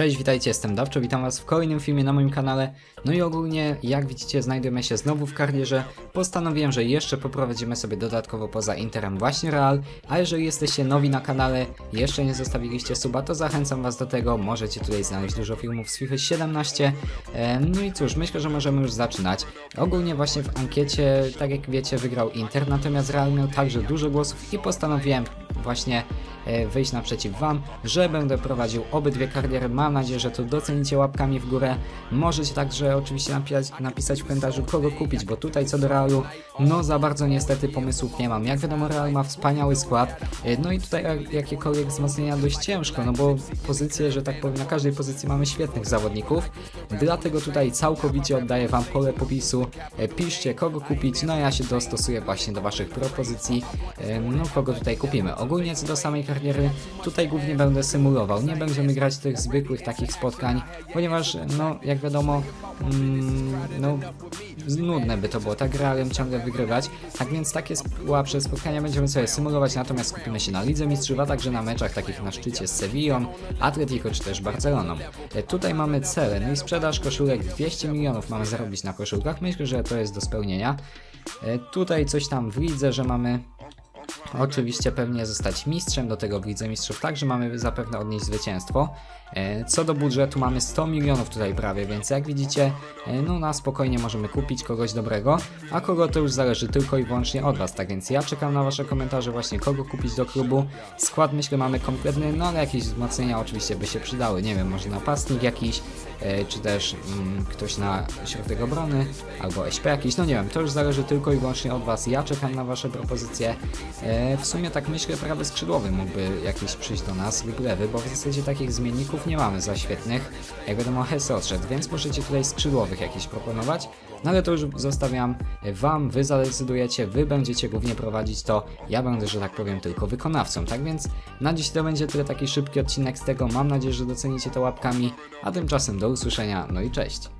Cześć, witajcie, jestem Dawczo, witam was w kolejnym filmie na moim kanale. No i ogólnie, jak widzicie, znajdujemy się znowu w karierze. Postanowiłem, że jeszcze poprowadzimy sobie dodatkowo poza Interem właśnie Real, a jeżeli jesteście nowi na kanale jeszcze nie zostawiliście suba, to zachęcam was do tego. Możecie tutaj znaleźć dużo filmów z FIFA 17. E, No i cóż, myślę, że możemy już zaczynać. Ogólnie właśnie w ankiecie, tak jak wiecie, wygrał Inter, natomiast Real miał także dużo głosów i postanowiłem właśnie e, wyjść naprzeciw Wam, że będę prowadził obydwie kariery. Mam nadzieję, że to docenicie łapkami w górę. Możecie także oczywiście napisać, napisać w komentarzu, kogo kupić, bo tutaj co do Realu, no za bardzo niestety pomysłów nie mam. Jak wiadomo, Real ma wspaniały skład, e, no i tutaj jak- jakiekolwiek wzmocnienia dość ciężko, no bo pozycje, że tak powiem, na każdej pozycji mamy świetnych zawodników, dlatego tutaj całkowicie oddaję Wam pole popisu. E, Piszcie, kogo kupić, no ja się dostosuję właśnie do Waszych propozycji, no kogo tutaj kupimy. Ogólnie co do samej kariery, tutaj głównie będę symulował, nie będziemy grać tych zwykłych takich spotkań, ponieważ, no jak wiadomo, mm, no nudne by to było, tak realem ciągle wygrywać, tak więc takie słabsze spotkania będziemy sobie symulować, natomiast skupimy się na Lidze Mistrzów, a także na meczach takich na szczycie z Sevillą, Atletico czy też Barceloną. E, Tutaj mamy cele, no i sprzedaż koszulek. 200 milionów mamy zarobić na koszulkach, myślę, że to jest do spełnienia. E, Tutaj coś tam w lidze, że mamy Oczywiście pewnie zostać mistrzem, do tego w Lidze Mistrzów także mamy zapewne odnieść zwycięstwo. E, Co do budżetu mamy 100 milionów tutaj prawie, więc jak widzicie, e, no na spokojnie możemy kupić kogoś dobrego, a kogo to już zależy tylko i wyłącznie od Was, tak więc ja czekam na Wasze komentarze właśnie kogo kupić do klubu. Skład myślę mamy kompletny, no ale jakieś wzmocnienia oczywiście by się przydały, nie wiem, może napastnik jakiś, e, czy też mm, ktoś na środek obrony, albo SP jakiś, no nie wiem, to już zależy tylko i wyłącznie od Was, ja czekam na Wasze propozycje. W sumie tak myślę, prawy skrzydłowy mógłby jakiś przyjść do nas lub lewy, bo w zasadzie takich zmienników nie mamy za świetnych. Jak wiadomo, Hesse odszedł, więc możecie tutaj skrzydłowych jakieś proponować. No ale to już zostawiam Wam, Wy zadecydujecie, Wy będziecie głównie prowadzić to, ja będę, że tak powiem, tylko wykonawcą. Tak więc na dziś to będzie tyle taki szybki odcinek z tego. Mam nadzieję, że docenicie to łapkami, a tymczasem do usłyszenia, no i cześć.